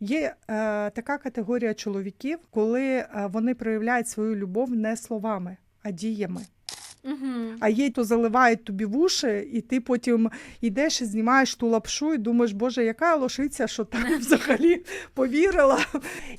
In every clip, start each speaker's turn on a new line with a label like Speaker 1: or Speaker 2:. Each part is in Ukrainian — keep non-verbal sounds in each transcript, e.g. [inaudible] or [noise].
Speaker 1: Є е, така категорія чоловіків, коли е, вони проявляють свою любов не словами, а діями.
Speaker 2: Угу.
Speaker 1: А є, то заливають тобі в уші, і ти потім йдеш і знімаєш ту лапшу, і думаєш, боже, яка лошиця, що так [laughs] взагалі повірила.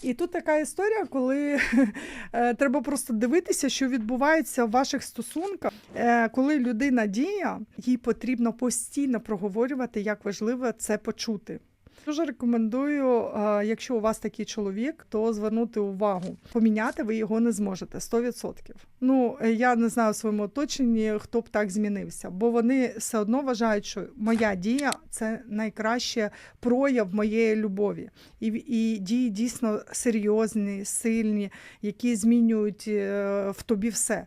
Speaker 1: І тут така історія, коли [laughs] е, треба просто дивитися, що відбувається в ваших стосунках. Е, коли людина діє, їй потрібно постійно проговорювати, як важливо це почути. Дуже рекомендую, е, якщо у вас такий чоловік, то звернути увагу. Поміняти ви його не зможете 100%. Ну е, я не знаю в своєму оточенні, хто б так змінився, бо вони все одно вважають, що моя дія це найкраще прояв моєї любові. І, і дії дійсно серйозні, сильні, які змінюють е, в тобі все.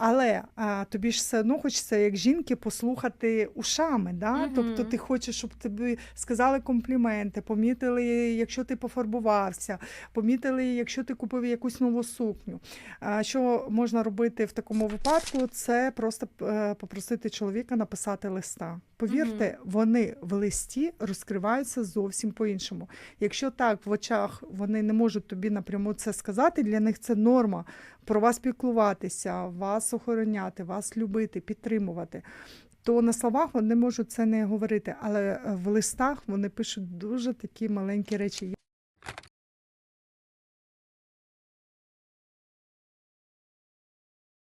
Speaker 1: Але а, тобі ж все одно хочеться, як жінки, послухати ушами. Да?
Speaker 2: Мгм.
Speaker 1: Тобто ти хочеш, щоб тобі сказали компліменти, помітили, якщо ти пофарбувався, помітили, якщо ти купив якусь нову сукню. А, що можна робити в такому випадку? Це просто е, попросити чоловіка написати листа. Повірте, вони в листі розкриваються зовсім по-іншому. Якщо так в очах вони не можуть тобі напряму це сказати, для них це норма про вас піклуватися, вас охороняти, вас любити, підтримувати. То на словах вони можуть це не говорити, але е, в листах вони пишуть дуже такі маленькі речі.